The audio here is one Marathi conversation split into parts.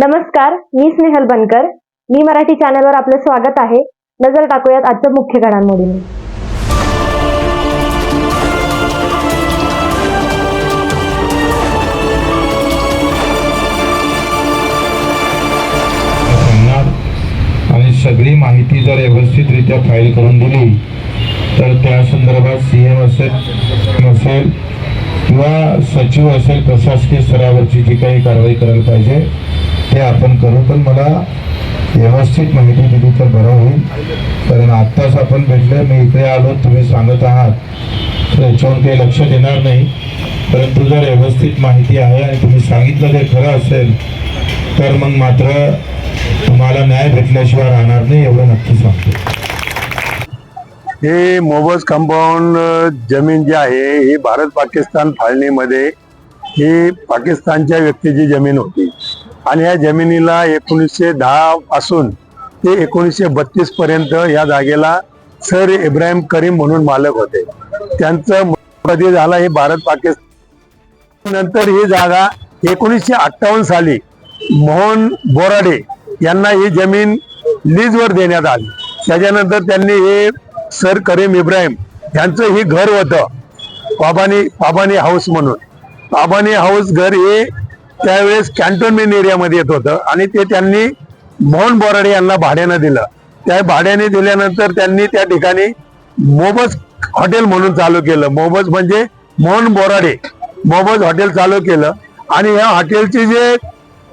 नमस्कार मी स्नेहल बनकर. मी मराठी चॅनलवर आपलं स्वागत आहे. नजर टाकूयात आजच्या मुख्य घडामोडींनी. आणि सगळी माहिती जर व्यवस्थितरित्या फाईल करून दिली तर त्या संदर्भात सी एम असेल असेल किंवा सचिव असेल प्रशासकीय स्तरावरची जी काही कारवाई करायला पाहिजे हे आपण करू पण मला व्यवस्थित माहिती दिली तर बरं होईल. कारण आत्ताच आपण भेटलं मी इकडे आलो तुम्ही सांगत आहात. तर याच्यावर काही लक्ष देणार नाही. परंतु जर व्यवस्थित माहिती आहे आणि तुम्ही सांगितलं ते खरं असेल तर मग मात्र तुम्हाला न्याय भेटल्याशिवाय राहणार नाही एवढं नक्की सांगतो. हे मोबस कंपाऊंड जमीन जी आहे ही भारत पाकिस्तान फाळणीमध्ये ही पाकिस्तानच्या व्यक्तीची जमीन होती. आणि या जमिनीला एकोणीसशे दहा पासून ते एकोणीसशे बत्तीस पर्यंत या जागेला सर इब्राहिम करीम म्हणून मालक होते. त्यांचं कधी झाला हे भारत पाकिस्तान. नंतर ही जागा एकोणीसशे अठ्ठावन्न साली मोहन बोराडे यांना ही जमीन लीजवर देण्यात आली. त्याच्यानंतर त्यांनी हे सर करीम इब्राहिम यांचं हे घर होतं. पाबानी पाबानी हाऊस म्हणून. पाबानी हाऊस घर हे त्यावेळेस कॅन्टोनमेंट एरियामध्ये येत होतं. आणि ते त्यांनी मोहन बोराडे यांना भाड्यानं दिलं. त्या भाड्याने दिल्यानंतर त्यांनी त्या ठिकाणी मोबस हॉटेल म्हणून चालू केलं. मोबस म्हणजे मोहन बोराडे. मोबस हॉटेल चालू केलं. आणि या हॉटेलचे जे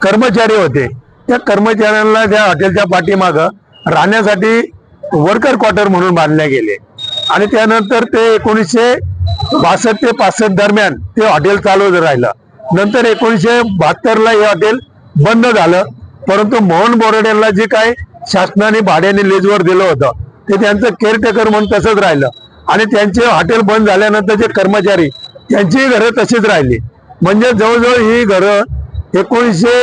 कर्मचारी होते त्या कर्मचाऱ्यांना त्या हॉटेलच्या पाठीमागं राहण्यासाठी वर्कर क्वार्टर म्हणून बांधले गेले. आणि त्यानंतर ते एकोणीसशे बासष्ट ते पासष्ट दरम्यान ते हॉटेल चालू राहिलं. नंतर एकोणीसशे बहात्तरला हे हॉटेल बंद झालं. परंतु मोहन बोराडेंना जे काय शासनाने भाड्याने लीजवर दिलं होतं ते त्यांचं केअरटेकर म्हणून तसंच राहिलं. आणि त्यांचे हॉटेल बंद झाल्यानंतर जे कर्मचारी त्यांचीही घरं तशीच राहिली. म्हणजे जवळजवळ ही घरं एकोणीसशे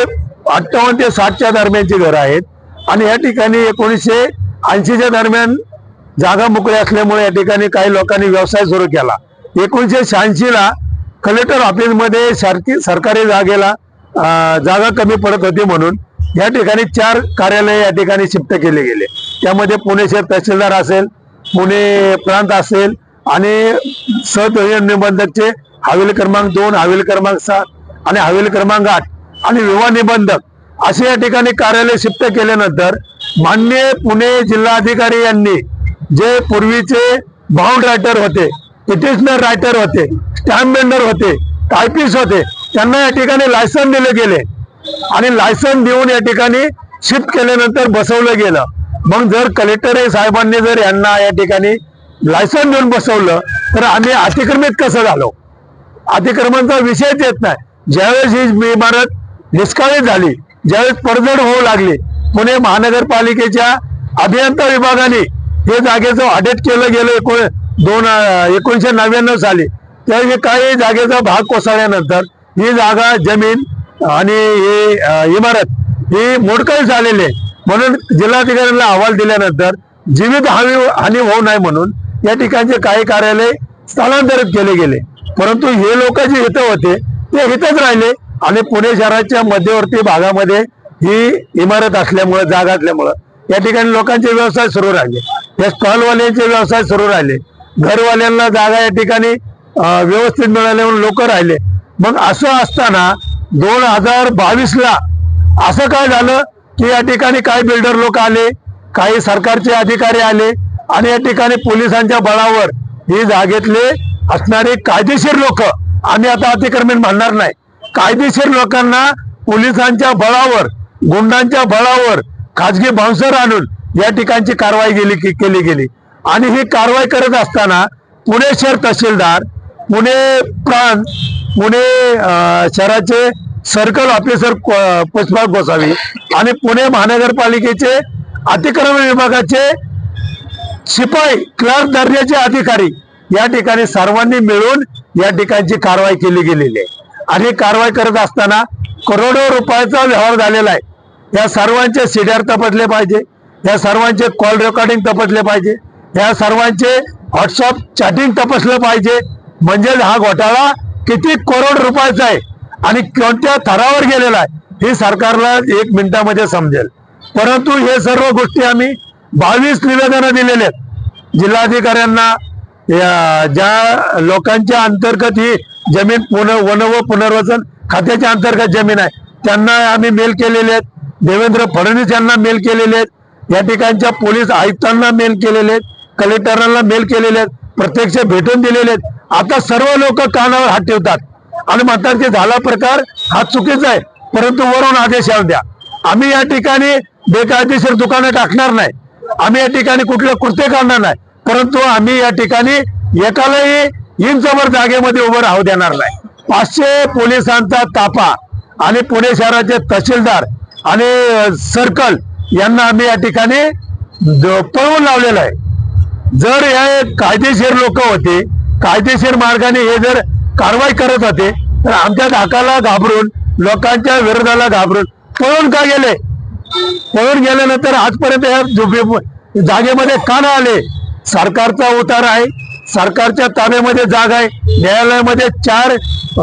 अठ्ठावन्न ते साठच्या दरम्यानची घरं आहेत. आणि या ठिकाणी एकोणीसशे ऐंशीच्या दरम्यान जागा मोकळी असल्यामुळे या ठिकाणी काही लोकांनी व्यवसाय सुरू केला. एकोणीसशे शहाऐंशीला कलेक्टर ऑफिसमध्ये सारखी सरकारी जागेला जागा कमी पडत होती म्हणून या ठिकाणी चार कार्यालय या ठिकाणी शिफ्ट केले गेले. त्यामध्ये पुणे शहर तहसीलदार असेल पुणे प्रांत असेल आणि सहतहसील निबंधकचे हवेल क्रमांक दोन हवेल क्रमांक सात आणि हवेल क्रमांक आठ आणि विवाह निबंधक असे या ठिकाणी कार्यालय शिफ्ट केल्यानंतर मान्य पुणे जिल्हाधिकारी यांनी जे पूर्वीचे बाउंड रायटर होते पिटिशनर रायटर होते स्टॅम्प बेंडर होते टायपिस्ट होते. त्यांना या ठिकाणी लायसन दिले गेले. आणि लायसन देऊन या ठिकाणी शिफ्ट केल्यानंतर बसवलं गेलं. मग जर कलेक्टर साहेबांनी जर यांना या ठिकाणी लायसन देऊन बसवलं तर आम्ही अतिक्रमित कसं झालो? अतिक्रमणचा विषयच येत नाही. ज्यावेळेस ही इमारत निष्काळीत झाली ज्यावेळेस पडझड होऊ लागली पुणे महानगरपालिकेच्या अभियंता विभागाने हे जागेचं ऑडिट केलं गेलं एकोण दोन एकोणीसशे एकोणीशे नव्याण्णव साली. त्यावेळी काही जागेचा भाग कोसळल्यानंतर ही जागा जमीन आणि ही इमारत ही मोडकळी झालेली आहे. म्हणून जिल्हाधिकाऱ्यांना अहवाल दिल्यानंतर जीवित हानी हानी होऊ नये म्हणून या ठिकाणचे काही कार्यालय स्थलांतरित केले गेले. परंतु हे लोक जे हित होते ते हितच राहिले आणि पुणे शहराच्या मध्यवर्ती भागामध्ये ही इमारत असल्यामुळं जागा असल्यामुळं या ठिकाणी लोकांचे व्यवसाय सुरू राहिले. या स्टॉलवाल्यांचे व्यवसाय सुरू राहिले. घरवाल्यांना जागा या ठिकाणी व्यवस्थित मिळाले म्हणून लोक राहिले. मग असं असताना दोन हजार बावीस ला असं काय झालं की या ठिकाणी काही बिल्डर लोक आले काही सरकारचे अधिकारी आले आणि या ठिकाणी पोलिसांच्या बळावर ही जागेतले असणारे कायदेशीर लोक आम्ही आता अतिक्रमण म्हणणार नाही. कायदेशीर लोकांना पोलिसांच्या बळावर गुंडांच्या बळावर खाजगी बाउन्सर आणून या ठिकाणची कारवाई गेली केली गेली. आणि ही कारवाई करत असताना पुणे शहर तहसीलदार पुणे प्रांत पुणे शहराचे सर्कल ऑफिसर पुष्पा गोसावी आणि पुणे महानगरपालिकेचे अतिक्रमण विभागाचे शिपाई क्लर्क दर्जाचे अधिकारी या ठिकाणी सर्वांनी मिळून या ठिकाणची कारवाई केली गेलेली आहे. आणि कारवाई करत असताना करोडो रुपयाचा व्यवहार झालेला आहे. या सर्वांचे सीडर तपासले पाहिजे या सर्वांचे कॉल रेकॉर्डिंग तपासले पाहिजे या सर्वांचे व्हॉट्सअप चॅटिंग तपासलं पाहिजे म्हणजे हा घोटाळा किती करोड रुपयाचा आहे आणि कोणत्या थरावर गेलेला आहे हे सरकारला एक मिनिटामध्ये समजेल. परंतु हे सर्व गोष्टी आम्ही बावीस निवेदनं दिलेले आहेत. जिल्हाधिकाऱ्यांना ज्या लोकांच्या अंतर्गत ही जमीन पुन वन व पुनर्वसन खात्याच्या अंतर्गत जमीन आहे त्यांना आम्ही मेल केलेले आहेत. देवेंद्र फडणवीस यांना मेल केलेले आहेत. या ठिकाणच्या पोलीस आयुक्तांना मेल केलेले आहेत. कलेक्टरांना मेल केलेले आहेत. प्रत्यक्ष भेटून दिलेले आहेत. आता सर्व लोक कानावर हात ठेवतात. आणि म्हणतात की झाला प्रकार हा चुकीचा आहे परंतु वरून आदेश येऊ द्या. आम्ही या ठिकाणी बेकायदेशीर दुकानं टाकणार नाही. आम्ही या ठिकाणी कुठले कृत्य करणार नाही. परंतु आम्ही या ठिकाणी एकालाही इंचभर जागेमध्ये उभं राहू देणार नाही. पाचशे पोलिसांचा ताफा आणि पुणे शहराचे तहसीलदार आणि सर्कल यांना आम्ही या ठिकाणी पळवून लावलेलं आहे. जर हे कायदेशीर लोक होते कायदेशीर मार्गाने हे जर कारवाई करत होते तर आमच्या धाकाला घाबरून लोकांच्या विरोधाला घाबरून पळून का गेले? पळून गेल्यानंतर आजपर्यंत या झोपे जागेमध्ये का नाही आले? सरकारचा उतार आहे. सरकारच्या ताब्यामध्ये जागा आहे. न्यायालयामध्ये चार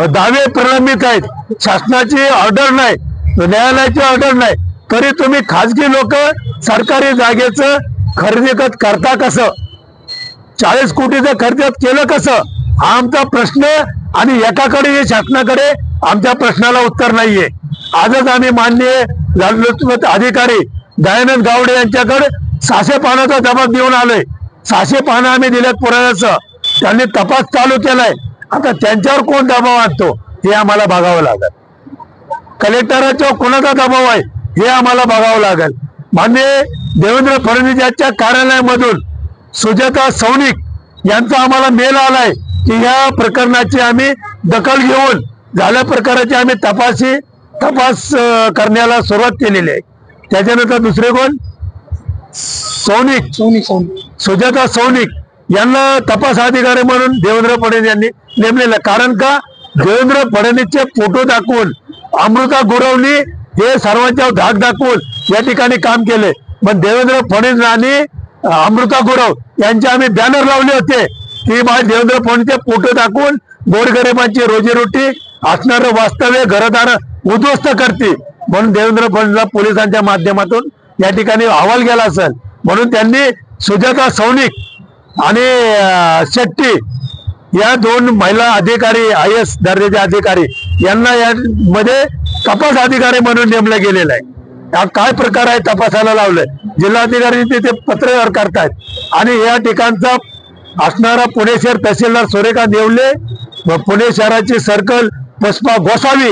दावे प्रलंबित आहेत. शासनाची ऑर्डर नाही. न्यायालयाची ऑर्डर नाही. तरी तुम्ही खाजगी लोक सरकारी जागेचं खरेदी करता कसं? चाळीस कोटीचं खर्च केलं कसं? हा आमचा प्रश्न आणि एकाकडे हे शासनाकडे आमच्या प्रश्नाला उत्तर नाहीये. आजच आम्ही माननीय अधिकारी दयानंद गावडे यांच्याकडे सहाशे पानाचा जबाब देऊन आलोय. सहाशे पानं आम्ही दिल्यात पुराण्याचं त्यांनी तपास चालू केलाय. आता त्यांच्यावर कोण दबाव आणतो? हे आम्हाला बघावं लागेल. कलेक्टराच्या कोणाचा दबाव आहे? हे आम्हाला बघावं लागेल. मान्य देवेंद्र फडणवीस यांच्या कार्यालयामधून सुजाता सौनिक यांचा आम्हाला मेल आलाय की या प्रकरणाची आम्ही दखल घेऊन झाल्या प्रकाराची आम्ही तपासी तपास करण्याला सुरुवात केलेली आहे. त्याच्यानंतर दुसरे कोण? सौनिक सोनी सोनी सुजाता सौनिक यांना तपास अधिकारी म्हणून देवेंद्र फडणवीस यांनी नेमलेलं. कारण का? देवेंद्र फडणवीसचे फोटो दाखवून अमृता गुरवणी हे सर्वांच्या धाक दाखवून या ठिकाणी काम केले. पण देवेंद्र फडणवीस अं, अमृता गुरव यांचे आम्ही बॅनर लावले होते. की बा देवेंद्र फडणवीसचे फोटो दाखवून गोरगरिबांची रोजीरोटी असणारं वास्तव्य घरदार उद्ध्वस्त करते म्हणून देवेंद्र फडणवीसला पोलिसांच्या माध्यमातून या ठिकाणी अहवाल गेला असेल. म्हणून त्यांनी सुजाता सौनिक आणि शेट्टी या दोन महिला अधिकारी आय एस दर्जाचे अधिकारी यांना यामध्ये तपास अधिकारी म्हणून नेमलं गेलेलं आहे. हा काय प्रकार आहे तपासाला लावलंय? जिल्हाधिकारी तिथे पत्रव्यवहार करतायत. आणि या ठिकाणचा असणारा पुणे शहर तहसीलदार सुरेखा नेवले व पुणे शहराची सर्कल पुष्पा गोसावी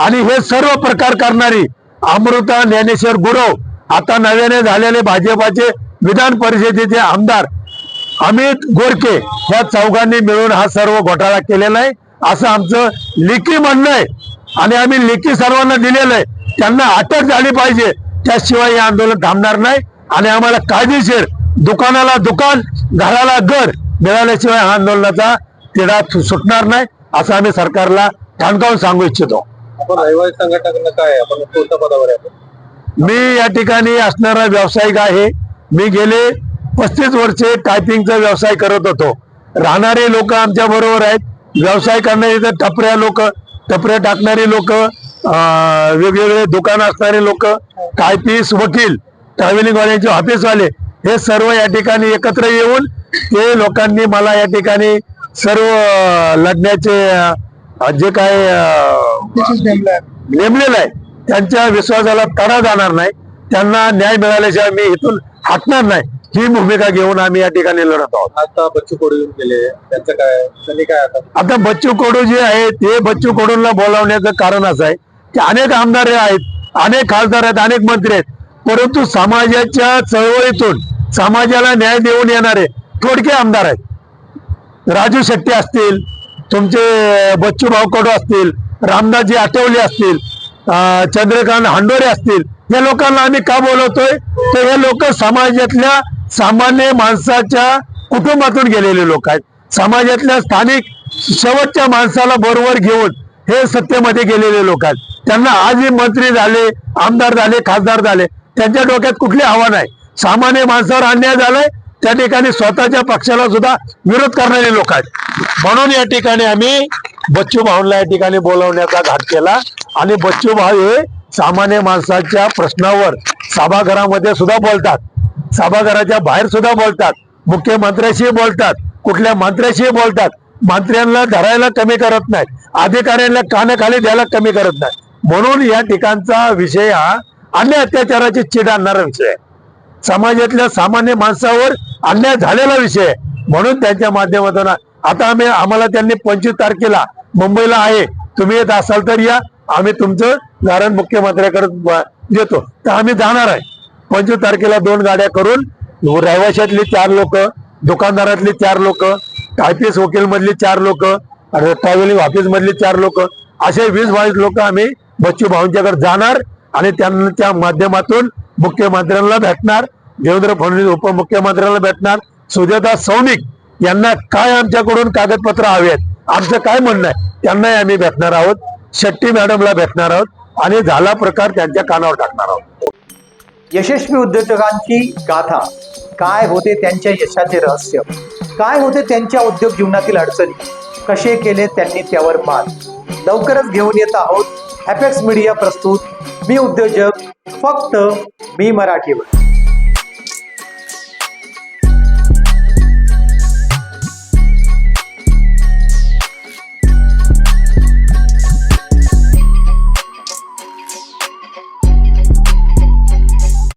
आणि हे सर्व प्रकार करणारी अमृता ज्ञानेश्वर गुरव आता नव्याने झालेले भाजपाचे विधान परिषदेचे आमदार अमित गोरके या चौघांनी मिळून हा सर्व घोटाळा केलेला आहे. असं आमचं लेखी म्हणणं आहे. आणि आम्ही लेखी सर्वांना दिलेलं आहे. त्यांना अटक झाली पाहिजे. त्याशिवाय हे आंदोलन थांबणार नाही आणि आम्हाला कायदेशीर दुकानाला दुकान घराला घर मिळाल्याशिवाय हा आंदोलनाचा तिढा सुटणार नाही असं आम्ही सरकारला ठणकावून सांगू इच्छितो काय? आपण कोणत्या पदावर? मी या ठिकाणी असणारा व्यावसायिक आहे मी गेले पस्तीस वर्षे टायपिंगचा व्यवसाय करत होतो राहणारे लोक आमच्या बरोबर आहेत व्यवसाय करणारे तर टपऱ्या लोक टपऱ्या टाकणारी लोक वेगवेगळे दुकान असणारे लोक टायपिस्ट वकील ट्रॅव्हलिंग वाल्यांचे ऑफिसवाले हे सर्व या ठिकाणी एकत्र येऊन ते लोकांनी मला या ठिकाणी सर्व लढण्याचे जे काय नेमलेलं आहे त्यांच्या विश्वासाला तडा जाणार नाही. त्यांना न्याय मिळाल्याशिवाय मी इथून हटणार नाही. ही भूमिका घेऊन आम्ही या ठिकाणी लढत आहोत. आता बच्चू कडू येऊन गेले. त्यांचं काय? त्यांनी काय आता? आता बच्चू कडू जे आहे ते बच्चू कडूंना बोलावण्याचं कारण असं आहे. की अनेक आमदार आहेत अनेक खासदार आहेत अनेक मंत्री आहेत. परंतु समाजाच्या चळवळीतून समाजाला न्याय देऊन येणारे थोडके आमदार आहेत. राजू शेट्टी असतील तुमचे बच्चू भाऊ कडू असतील रामदासजी आठवले असतील चंद्रकांत हांडोरे असतील या लोकांना आम्ही का बोलवतोय? तर हे लोक समाजातल्या सामान्य माणसाच्या कुटुंबातून गेलेले लोक आहेत. समाजातल्या स्थानिक शेवटच्या माणसाला बरोबर घेऊन हे सत्तेमध्ये गेलेले लोक आहेत. त्यांना आजही मंत्री झाले आमदार झाले खासदार झाले त्यांच्या डोक्यात कुठली हवा नाही. सामान्य माणसावर अन्याय झालाय त्या ठिकाणी स्वतःच्या पक्षाला सुद्धा विरोध करणारे लोक आहेत. म्हणून या ठिकाणी आम्ही बच्चू भाऊंना या ठिकाणी बोलवण्याचा घाट केला. आणि बच्चू भाऊ हे सामान्य माणसाच्या प्रश्नावर सभागृहामध्ये सुद्धा बोलतात. सभागृहाच्या बाहेर सुद्धा बोलतात. मुख्यमंत्र्याशी बोलतात. कुठल्या मंत्र्याशी बोलतात. मंत्र्यांना धरायला कमी करत नाहीत. अधिकाऱ्यांना कानाखाली द्यायला कमी करत नाहीत. म्हणून या ठिकाणचा विषय हा अन्य अत्याचाराची चिड आणणारा विषय समाजातल्या सामान्य माणसावर अन्याय झालेला विषय म्हणून त्यांच्या माध्यमातून आता आम्ही आम्हाला त्यांनी पंचवीस तारखेला मुंबईला आहे. तुम्ही येत असाल तर या. आम्ही तुमचं कारण मुख्यमंत्र्याकडे देतो. तर आम्ही जाणार आहे. पंचवीस तारखेला दोन गाड्या करून रहिवाशातली चार लोक दुकानदारातली चार लोक टायपिस वकील मधली चार लोक ट्रॅव्हलिंग ऑफिस मधली चार लोक असे वीस बावीस लोक आम्ही बच्चू भाऊंच्याकडे जाणार आणि त्यांच्या माध्यमातून मुख्यमंत्र्यांना भेटणार. देवेंद्र फडणवीस उपमुख्यमंत्र्यांना भेटणार. सुजाता सौनिक यांना काय आमच्याकडून कागदपत्र हवेत? आमचं काय म्हणणं आहे? त्यांनाही आम्ही भेटणार आहोत. शेट्टी मॅडमला भेटणार आहोत. आणि झाला प्रकार त्यांच्या कानावर टाकणार आहोत. यशस्वी उद्योजकांची गाथा. काय होते त्यांच्या यशाचे रहस्य? काय होते त्यांच्या उद्योग जीवनातील अडचणी? कसे केले त्यांनी त्यावर मात? लवकरच घेऊन येत आहोत हॅपेक्स मीडिया प्रस्तुत. मी उद्योजक. फक्त मी मराठीवर.